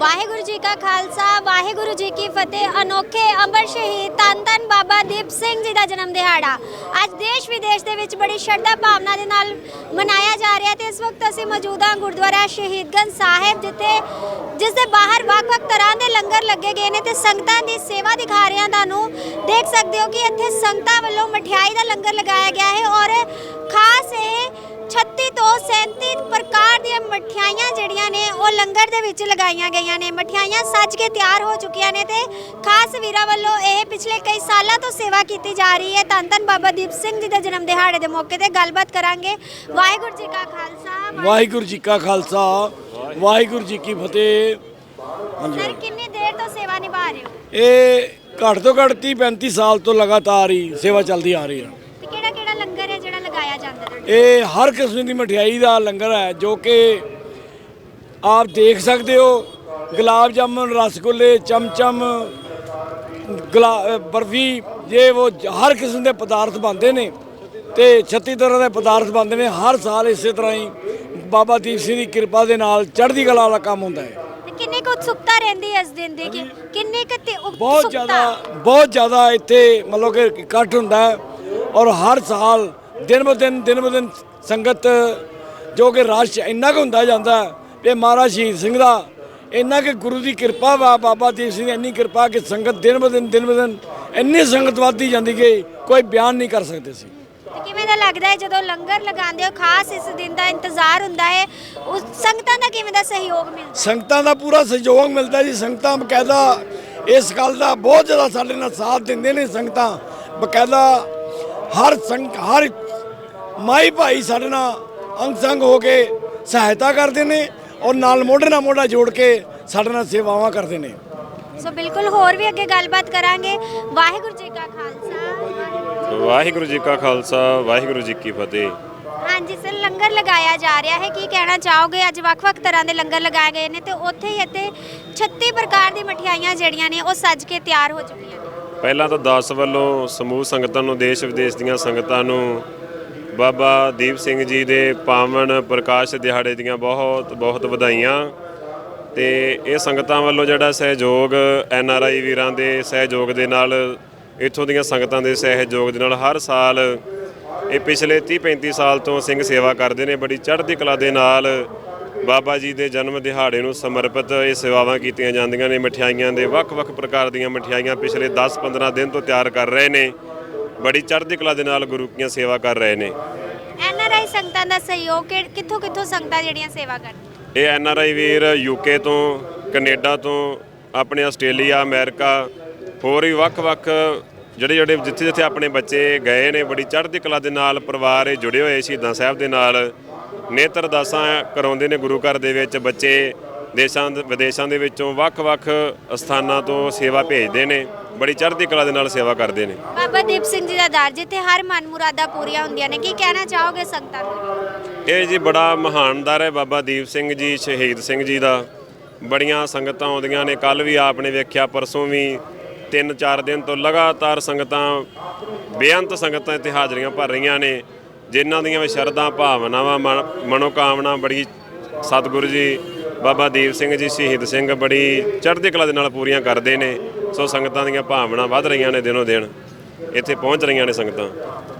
ਵਾਹਿਗੁਰੂ ਜੀ ਕਾ ਖਾਲਸਾ, ਵਾਹਿਗੁਰੂ ਜੀ ਕੀ ਫਤਿਹ। ਅਨੋਖੇ ਅਮਰ ਸ਼ਹੀਦ ਧੰਨ ਧੰਨ ਬਾਬਾ ਦੀਪ ਸਿੰਘ ਜੀ ਦਾ ਜਨਮ ਦਿਹਾੜਾ। ਅੱਜ ਦੇਸ਼ ਵਿਦੇਸ਼ ਦੇ ਵਿੱਚ ਬੜੀ ਸ਼ਰਧਾ ਭਾਵਨਾ ਦੇ ਨਾਲ ਮਨਾਇਆ ਜਾ ਰਿਹਾ ਤੇ ਇਸ ਵਕਤ ਅਸੀਂ ਮੌਜੂਦ ਹਾਂ ਗੁਰਦੁਆਰਾ ਸ਼ਹੀਦਗੰਜ ਸਾਹਿਬ, ਜਿੱਥੇ ਜਿਸ ਦੇ ਬਾਹਰ ਵੱਖ-ਵੱਖ ਤਰ੍ਹਾਂ ਦੇ ਲੰਗਰ ਲੱਗੇ ਗਏ ਨੇ ਤੇ ਸੰਗਤਾਂ ਦੀ ਸੇਵਾ ਦਿਖਾ ਰਹੇ ਹਾਂ। ਤੁਹਾਨੂੰ ਦੇਖ ਸਕਦੇ ਹੋ ਕਿ ਇੱਥੇ ਸੰਗਤਾਂ ਵੱਲੋਂ ਮਠਿਆਈ ਦਾ ਲੰਗਰ ਲਗਾਇਆ ਗਿਆ ਹੈ ਔਰ 35 ਪ੍ਰਕਾਰ ਦੀਆਂ ਮਠਿਆਈਆਂ ਜਿਹੜੀਆਂ ਨੇ ਉਹ ਲੰਗਰ ਦੇ ਵਿੱਚ ਲਗਾਈਆਂ ਗਈਆਂ ਨੇ। ਮਠਿਆਈਆਂ ਸੱਜ ਕੇ ਤਿਆਰ ਹੋ ਚੁੱਕੀਆਂ ਨੇ ਤੇ ਖਾਸ ਵੀਰਾਂ ਵੱਲੋਂ ਇਹ ਪਿਛਲੇ ਕਈ ਸਾਲਾਂ ਤੋਂ ਸੇਵਾ ਕੀਤੀ ਜਾ ਰਹੀ ਹੈ। ਤਨਤਨ ਬਾਬਾ ਦੀਪ ਸਿੰਘ ਜੀ ਦੇ ਜਨਮ ਦਿਹਾੜੇ ਦੇ ਮੌਕੇ ਤੇ ਗੱਲਬਾਤ ਕਰਾਂਗੇ। ਵਾਹਿਗੁਰੂ ਜੀ ਕਾ ਖਾਲਸਾ ਵਾਹਿਗੁਰੂ ਜੀ ਕਾ ਖਾਲਸਾ ਵਾਹਿਗੁਰੂ ਜੀ ਕੀ ਫਤਿਹ। ਸਰ ਕਿੰਨੀ ਦੇਰ ਤੋਂ ਸੇਵਾ ਨਿਭਾ ਰਹੇ ਹੋ? ਇਹ ਘੱਟ ਤੋਂ ਘੱਟ 30 35 ਸਾਲ ਤੋਂ ਲਗਾਤਾਰ ਹੀ ਸੇਵਾ ਚੱਲਦੀ ਆ ਰਹੀ ਹੈ। ਇਹ ਹਰ ਕਿਸਮ ਦੀ ਮਠਿਆਈ ਦਾ ਲੰਗਰ ਹੈ ਜੋ ਕਿ ਆਪ ਦੇਖ ਸਕਦੇ ਹੋ। ਗੁਲਾਬ ਜਾਮੁਨ ਰਸਗੁੱਲੇ ਚਮਚਮ ਬਰਫੀ ਇਹ ਉਹ ਹਰ ਕਿਸਮ ਦੇ ਪਦਾਰਥ ਬਣਦੇ ਨੇ ਤੇ 36 ਤਰ੍ਹਾਂ ਦੇ ਪਦਾਰਥ ਬਣਦੇ ਨੇ ਹਰ ਸਾਲ ਇਸੇ ਤਰ੍ਹਾਂ ਹੀ ਬਾਬਾ ਦੀਪ ਸਿੰਘ ਦੀ ਕਿਰਪਾ ਦੇ ਨਾਲ ਚੜ੍ਹਦੀ ਕਲਾ ਵਾਲਾ ਕੰਮ ਹੁੰਦਾ ਹੈ। ਕਿੰਨੀ ਕੁ ਉਤਸੁਕਤਾ ਰਹਿੰਦੀ ਹੈ ਇਸ ਦਿਨ ਦੀ? ਕਿ ਕਿੰਨੀ ਕੁ ਤੇ ਬਹੁਤ? ਜ਼ਿਆਦਾ ਬਹੁਤ ਜ਼ਿਆਦਾ ਇੱਥੇ ਮਤਲਬ ਕਿ ਇਕੱਠ ਹੁੰਦਾ ਹੈ ਔਰ ਹਰ ਸਾਲ ਦਿਨ ਬ ਦਿਨ ਦਿਨ ਬ ਦਿਨ ਸੰਗਤ ਜੋ ਕਿ ਰਸ਼ ਇੰਨਾ ਕੁ ਹੁੰਦਾ ਜਾਂਦਾ ਕਿ ਮਹਾਰਾਜ ਸ਼ਹੀਦ ਸਿੰਘ ਦਾ ਇੰਨਾ ਕਿ ਗੁਰੂ ਦੀ ਕਿਰਪਾ ਵਾ ਬਾਬਾ ਦੀਪ ਸਿੰਘ ਦੀ ਇੰਨੀ ਕਿਰਪਾ ਕਿ ਸੰਗਤ ਦਿਨ ਬ ਦਿਨ ਦਿਨ ਬ ਦਿਨ ਇੰਨੀ ਸੰਗਤ ਵੱਧਦੀ ਜਾਂਦੀ ਕਿ ਕੋਈ ਬਿਆਨ ਨਹੀਂ ਕਰ ਸਕਦੇ ਸੀ ਤੇ ਕਿਵੇਂ ਦਾ ਲੱਗਦਾ ਹੈ ਜਦੋਂ ਲੰਗਰ ਲਗਾਉਂਦੇ ਹੋ ਖਾਸ ਇਸ ਦਿਨ ਦਾ ਇੰਤਜ਼ਾਰ ਹੁੰਦਾ ਹੈ ਉਸ ਸੰਗਤਾਂ ਦਾ ਕਿਵੇਂ ਦਾ ਸਹਿਯੋਗ ਮਿਲਦਾ? ਸੰਗਤਾਂ ਦਾ ਪੂਰਾ ਸਹਿਯੋਗ ਮਿਲਦਾ ਜੀ ਸੰਗਤਾਂ ਬਕਾਇਦਾ ਇਸ ਗੱਲ ਦਾ ਬਹੁਤ ਜ਼ਿਆਦਾ ਸਾਡੇ ਨਾਲ ਸਾਥ ਦਿੰਦੇ ਨੇ ਸੰਗਤਾਂ। ਬਕਾਇਦਾ ਹਰ ਸੰਗ ਹਰ ਮਾਈ ਭਾਈ ਸਾਡੇ ਨਾਲ ਅੰਗ ਸੰਗ ਹੋ ਕੇ ਸਹਾਇਤਾ ਕਰਦੇ ਨੇ ਔਰ ਨਾਲ ਮੋਢੇ ਨਾਲ ਮੋਢਾ ਜੋੜ ਕੇ ਸਾਡੇ ਨਾਲ ਸੇਵਾਵਾਂ ਕਰਦੇ ਨੇ। ਸੋ ਬਿਲਕੁਲ ਹੋਰ ਵੀ ਅੱਗੇ ਗੱਲਬਾਤ ਕਰਾਂਗੇ। ਵਾਹਿਗੁਰੂ ਜੀ ਕਾ ਖਾਲਸਾ ਵਾਹਿਗੁਰੂ ਜੀ- ਕਾ ਖਾਲਸਾ ਵਾਹਿਗੁਰੂ ਜੀ ਕੀ ਫਤਿਹ। ਹਾਂਜੀ ਸਰ ਲੰਗਰ ਲਗਾਇਆ ਜਾ ਰਿਹਾ ਹੈ। ਕੀ ਕਹਿਣਾ ਚਾਹੋਗੇ? ਅੱਜ ਵੱਖ-ਵੱਖ ਤਰ੍ਹਾਂ ਦੇ ਲੰਗਰ ਲਗਾਏ ਗਏ ਨੇ ਤੇ ਉੱਥੇ ਹੀ ਇੱਥੇ 36 ਪ੍ਰਕਾਰ ਦੀ ਮਠਿਆਈਆਂ ਜਿਹੜੀਆਂ ਨੇ ਉਹ ਸੱਜ ਕੇ ਤਿਆਰ ਹੋ ਚੁੱਕੀਆਂ ਨੇ। ਪਹਿਲਾਂ ਤਾਂ ਦਾਸ ਵੱਲੋਂ ਸਮੂਹ ਸੰਗਤਾਂ ਨੂੰ ਦੇਸ਼ ਵਿਦੇਸ਼ ਦੀਆਂ ਸੰਗਤਾਂ ਨੂੰ ਬਾਬਾ ਦੀਪ ਸਿੰਘ ਜੀ ਦੇ ਪਾਵਨ ਪ੍ਰਕਾਸ਼ ਦਿਹਾੜੇ ਦੀਆਂ ਬਹੁਤ ਬਹੁਤ ਵਧਾਈਆਂ। ਤੇ ਇਹ ਸੰਗਤਾਂ ਵੱਲੋਂ ਜਿਹੜਾ ਸਹਿਯੋਗ ਐਨ ਆਰ ਆਈ ਵੀਰਾਂ ਦੇ ਸਹਿਯੋਗ ਦੇ ਨਾਲ, ਇੱਥੋਂ ਦੀਆਂ ਸੰਗਤਾਂ ਦੇ ਸਹਿਯੋਗ ਦੇ ਨਾਲ ਹਰ ਸਾਲ, ਇਹ ਪਿਛਲੇ 30 35 ਸਾਲ ਤੋਂ ਸਿੰਘ ਸੇਵਾ ਕਰਦੇ ਨੇ, ਬੜੀ ਚੜ੍ਹਦੀ ਕਲਾ ਦੇ ਨਾਲ ਬਾਬਾ ਜੀ ਦੇ ਜਨਮ ਦਿਹਾੜੇ ਨੂੰ ਸਮਰਪਿਤ ਇਹ ਸੇਵਾਵਾਂ ਕੀਤੀਆਂ ਜਾਂਦੀਆਂ ਨੇ ਮਠਿਆਈਆਂ ਦੇ ਵੱਖ-ਵੱਖ ਪ੍ਰਕਾਰ ਦੀਆਂ ਮਠਿਆਈਆਂ ਪਿਛਲੇ 10-15 ਦਿਨ ਤੋਂ ਤਿਆਰ ਕਰ ਰਹੇ ਨੇ। ਬੜੀ ਚੜ੍ਹਦੀ ਕਲਾ ਦੇ ਨਾਲ ਗੁਰੂ ਕੀਆਂ ਸੇਵਾ ਕਰ ਰਹੇ ਨੇ। ਐਨ ਆਰ ਆਈ ਸੰਗਤਾਂ ਦਾ ਸਹਿਯੋਗ ਕਿ- ਕਿੱਥੋਂ ਕਿੱਥੋਂ ਸੰਗਤਾਂ ਜਿਹੜੀਆਂ ਸੇਵਾ ਕਰਦੀਆਂ ਇਹ ਐਨ ਆਰ ਆਈ ਵੀਰ ਯੂਕੇ ਤੋਂ ਕੈਨੇਡਾ ਤੋਂ ਆਪਣੇ ਆਸਟ੍ਰੇਲੀਆ ਅਮਰੀਕਾ ਹੋਰ ਵੀ ਵੱਖ-ਵੱਖ ਜਿਹੜੇ ਜਿਹੜੇ ਜਿੱਥੇ ਜਿੱਥੇ ਆਪਣੇ ਬੱਚੇ ਗਏ ਨੇ ਬੜੀ ਚੜ੍ਹਦੀ ਕਲਾ ਦੇ ਨਾਲ ਪਰਿਵਾਰ ਇਹ ਜੁੜੇ ਹੋਏ ਸ਼ਹੀਦਾਂ ਸਾਹਿਬ ਦੇ ਨਾਲ। ਨੇਤਰ ਦਾਸਾਂ ਕਰਾਉਂਦੇ ਨੇ ਗੁਰੂ ਘਰ ਦੇ ਵਿੱਚ ਬੱਚੇ। ਦੇਸ਼ਾਂ ਵਿਦੇਸ਼ਾਂ ਦੇ ਵਿੱਚੋਂ ਵੱਖ-ਵੱਖ ਸਥਾਨਾਂ ਤੋਂ ਸੇਵਾ ਭੇਜਦੇ ਨੇ ਬੜੀ ਚੜ੍ਹਦੀ ਕਲਾ ਦੇ ਨਾਲ ਸੇਵਾ ਕਰਦੇ ਨੇ। ਬਾਬਾ ਦੀਪ ਸਿੰਘ ਜੀ ਦਾ ਦਰ ਜਿੱਥੇ ਹਰ ਮਨ ਮੁਰਾਦਾਂ ਪੂਰੀਆਂ ਹੁੰਦੀਆਂ ਨੇ ਕੀ ਕਹਿਣਾ ਚਾਹੋਗੇ ਸੰਗਤਾਂ ਨੂੰ? ਇਹ ਜੀ ਬੜਾ ਮਹਾਨਦਾਰ ਹੈ ਬਾਬਾ ਦੀਪ ਸਿੰਘ ਜੀ ਸ਼ਹੀਦ ਸਿੰਘ ਜੀ ਦਾ। ਬੜੀਆਂ ਸੰਗਤਾਂ ਆਉਂਦੀਆਂ ਨੇ ਕੱਲ ਵੀ ਆਪਨੇ ਵੇਖਿਆ ਪਰਸੋਂ ਵੀ 3-4 ਦਿਨ ਤੋਂ ਲਗਾਤਾਰ ਸੰਗਤਾਂ ਬੇਅੰਤ ਸੰਗਤਾਂ ਇੱਥੇ ਹਾਜ਼ਰੀਆਂ ਭਰ ਰਹੀਆਂ ਨੇ ਜਿਨ੍ਹਾਂ ਦੀਆਂ ਵੀ ਸ਼ਰਧਾ ਭਾਵਨਾਵਾਂ ਮਨ- ਮਨੋਕਾਮਨਾ ਬੜੀ ਸਤਿਗੁਰੂ ਜੀ ਬਾਬਾ ਦੀਪ ਸਿੰਘ ਜੀ ਸ਼ਹੀਦ ਸਿੰਘ ਬੜੀ ਚੜ੍ਹਦੀ ਕਲਾ ਦੇ ਨਾਲ ਪੂਰੀਆਂ ਕਰਦੇ ਨੇ। ਸੋ ਸੰਗਤਾਂ ਦੀਆਂ ਭਾਵਨਾ ਵੱਧ ਰਹੀਆਂ ਨੇ ਦਿਨੋ ਦਿਨ। ਇੱਥੇ ਪਹੁੰਚ ਰਹੀਆਂ ਨੇ ਸੰਗਤਾਂ।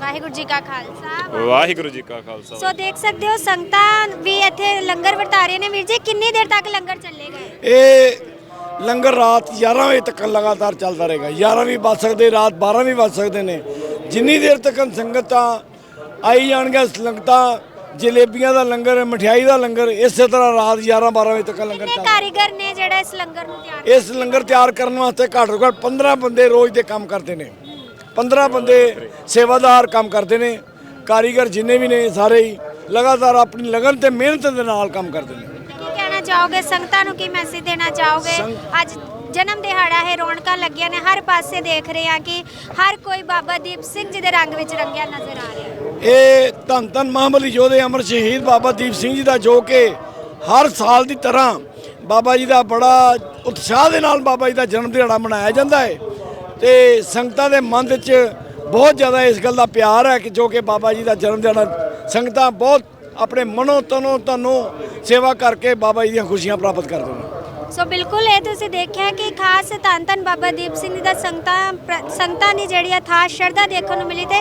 ਵਾਹਿਗੁਰੂ ਜੀ ਕਾ ਖਾਲਸਾ ਵਾਹਿਗੁਰੂ ਜੀ ਕਾ ਖਾਲਸਾ। ਸੋ ਦੇਖ ਸਕਦੇ ਹੋ ਸੰਗਤਾਂ ਵੀ ਇੱਥੇ ਲੰਗਰ ਵਰਤਾ ਰਹੀਆਂ ਨੇ। ਵੀਰ ਜੀ ਕਿੰਨੀ ਦੇਰ ਤੱਕ ਲੰਗਰ ਚੱਲੇਗਾ ਇਹ ਲੰਗਰ ਰਾਤ 11 ਵਜੇ ਤੱਕ ਲਗਾਤਾਰ ਚੱਲਦਾ ਰਹੇਗਾ। 11 ਵੀ ਵੱਜ ਸਕਦੇ ਰਾਤ 12 ਵੀ ਵੱਜ ਸਕਦੇ ਨੇ। ਜਿੰਨੀ ਦੇਰ ਤੱਕ ਸੰਗਤਾਂ ਆਈ ਜਾਣਗੀਆਂ ਸੰਗਤਾਂ ਜਲੇਬੀਆਂ ਦਾ ਲੰਗਰ ਮਠਿਆਈ ਦਾ ਲੰਗਰ ਇਸੇ ਤਰ੍ਹਾਂ ਰਾਤ 11 12 ਵਜੇ ਤੱਕ ਲੰਗਰ ਕਿੰਨੇ ਚੱਲਦਾ। ਕਾਰੀਗਰ ਨੇ ਜਿਹੜਾ ਇਸ ਲੰਗਰ ਨੂੰ ਤਿਆਰ ਇਸ ਲੰਗਰ ਤਿਆਰ ਕਰਨ ਵਾਸਤੇ ਘੱਟ ਤੋਂ ਘੱਟ 15 ਬੰਦੇ ਰੋਜ਼ ਦੇ ਕੰਮ ਕਰਦੇ ਨੇ। 15 ਬੰਦੇ ਸੇਵਾਦਾਰ ਕੰਮ ਕਰਦੇ ਨੇ। ਕਾਰੀਗਰ ਜਿੰਨੇ ਵੀ ਨੇ ਸਾਰੇ ਹੀ ਲਗਾਤਾਰ ਆਪਣੀ ਲਗਨ ਤੇ ਮਿਹਨਤ ਦੇ ਨਾਲ ਕੰਮ ਕਰਦੇ ਨੇ। ਕੀ ਕਹਿਣਾ ਚਾਹੋਗੇ? ਸੰਗਤਾਂ ਨੂੰ ਕੀ ਮੈਸੇਜ ਦੇਣਾ ਚਾਹੋਗੇ? ਅੱਜ ਜਨਮ ਦਿਹਾੜਾ ਹੈ ਰੌਣਕਾਂ ਲੱਗੀਆਂ ਨੇ। ਹਰ ਪਾਸੇ ਦੇਖ ਰਹੇ ਹਾਂ ਕਿ ਹਰ ਕੋਈ ਬਾਬਾ ਦੀਪ ਸਿੰਘ ਜੀ ਦੇ ਰੰਗ ਵਿੱਚ ਰੰਗਿਆ ਨਜ਼ਰ ਆ ਰਿਹਾ ਹੈ। ਇਹ ਧੰਨ ਧੰਨ ਮਹਾਂਬਲੀ ਯੋਧੇ ਅਮਰ ਸ਼ਹੀਦ ਬਾਬਾ ਦੀਪ ਸਿੰਘ ਜੀ ਦਾ ਜੋ ਕਿ ਹਰ ਸਾਲ ਦੀ ਤਰ੍ਹਾਂ ਬਾਬਾ ਜੀ ਦਾ ਬੜਾ ਉਤਸ਼ਾਹ ਦੇ ਨਾਲ ਬਾਬਾ ਜੀ ਦਾ ਜਨਮ ਦਿਹਾੜਾ ਮਨਾਇਆ ਜਾਂਦਾ ਹੈ ਤੇ ਸੰਗਤਾਂ ਦੇ ਮਨ ਵਿੱਚ ਬਹੁਤ ਜ਼ਿਆਦਾ ਇਸ ਗੱਲ ਦਾ ਪਿਆਰ ਹੈ ਕਿ ਜੋ ਕਿ ਬਾਬਾ ਜੀ ਦਾ ਜਨਮ ਦਿਹਾੜਾ ਸੰਗਤਾਂ ਬਹੁਤ ਆਪਣੇ ਮਨੋ ਤਨੋ ਤਨੋ ਸੇਵਾ ਕਰਕੇ ਬਾਬਾ ਜੀ ਦੀਆਂ ਖੁਸ਼ੀਆਂ ਪ੍ਰਾਪਤ ਕਰਦੇ ਨੇ। ਸੋ ਬਿਲਕੁਲ ਇਹ ਤੁਸੀਂ ਦੇਖਿਆ ਕਿ ਖਾਸ ਧੰਨ ਧੰਨ ਬਾਬਾ ਦੀਪ ਸਿੰਘ ਜੀ ਦਾ ਸੰਗਤਾਂ ਪ੍ਰ- ਸੰਗਤਾਂ ਦੀ ਜਿਹੜੀ ਆ ਖਾਸ ਸ਼ਰਧਾ ਦੇਖਣ ਨੂੰ ਮਿਲੀ ਤੇ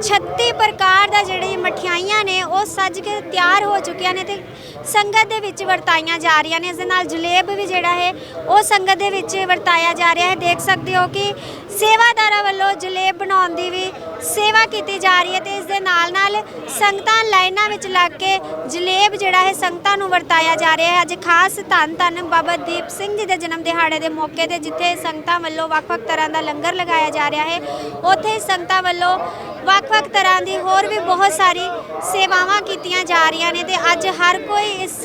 36 ਪ੍ਰਕਾਰ ਦਾ ਜਿਹੜੀ ਮਠਿਆਈਆਂ ਨੇ ਉਹ ਸੱਜ ਕੇ ਤਿਆਰ ਹੋ ਚੁੱਕੀਆਂ ਨੇ ਤੇ ਸੰਗਤ ਦੇ ਵਿੱਚ ਵਰਤਾਈਆਂ ਜਾ ਰਹੀਆਂ ਨੇ। ਇਸ ਦੇ ਨਾਲ ਜਲੇਬ ਵੀ ਜਿਹੜਾ ਹੈ, ਉਹ ਸੰਗਤ ਦੇ ਵਿੱਚ ਵਰਤਾਇਆ ਜਾ ਰਿਹਾ ਹੈ। ਦੇਖ ਸਕਦੇ ਹੋ ਕਿ ਸੇਵਾਦਾਰਾਂ ਵੱਲੋਂ ਜਲੇਬ ਬਣਾਉਣ ਦੀ ਵੀ ਸੇਵਾ ਕੀਤੀ ਜਾ ਰਹੀ ਹੈ ਤੇ ਇਸ ਦੇ ਨਾਲ ਨਾਲ ਸੰਗਤਾਂ ਲਾਈਨਾਂ ਵਿੱਚ ਲੱਗ ਕੇ ਜਲੇਬ ਜਿਹੜਾ ਹੈ ਸੰਗਤਾਂ ਨੂੰ ਵਰਤਾਇਆ ਜਾ ਰਿਹਾ ਹੈ। ਅੱਜ ਖਾਸ ਧੰਨ ਧੰਨ ਬਾਬਾ ਦੀਪ ਸਿੰਘ ਜੀ ਦੇ ਜਨਮ ਦਿਹਾੜੇ ਦੇ ਮੌਕੇ ਤੇ ਜਿੱਥੇ ਸੰਗਤਾਂ ਵੱਲੋਂ ਵੱਖ-ਵੱਖ ਤਰ੍ਹਾਂ ਦਾ ਲੰਗਰ ਲਗਾਇਆ ਜਾ ਰਿਹਾ ਹੈ, ਉੱਥੇ ਸੰਗਤਾਂ ਵੱਲੋਂ ਵੱਖ-ਵੱਖ ਤਰ੍ਹਾਂ ਦੀ ਹੋਰ ਵੀ ਬਹੁਤ ਸਾਰੀ ਸੇਵਾਵਾਂ ਕੀਤੀਆਂ ਜਾ ਰਹੀਆਂ ਨੇ ਤੇ ਅੱਜ ਹਰ ਕੋਈ ਇਸ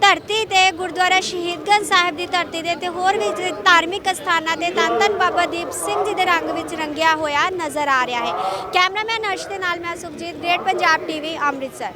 ਧਰਤੀ ਤੇ ਗੁਰਦੁਆਰਾ ਸ਼ਹੀਦਗੰਜ ਸਾਹਿਬ ਦੀ ਧਰਤੀ ਦੇ ਤੇ ਹੋਰ ਵੀ ਧਾਰਮਿਕ ਸਥਾਨਾਂ ਤੇ ਧੰਨ ਧੰਨ ਬਾਬਾ ਦੀਪ ਸਿੰਘ ਜੀ ਦੇ ਰੰਗ ਵਿੱਚ ਰੰਗਿਆ ਹੋਇਆ ਨਜ਼ਰ ਆ ਰਿਹਾ ਹੈ। ਕੈਮਰਾਮੈਨ ਅਰਸ਼ ਦੇ ਨਾਲ ਮੈਂ ਸੁਖਜੀਤ ਗ੍ਰੇਟ ਪੰਜਾਬ ਟੀਵੀ ਅੰਮ੍ਰਿਤਸਰ।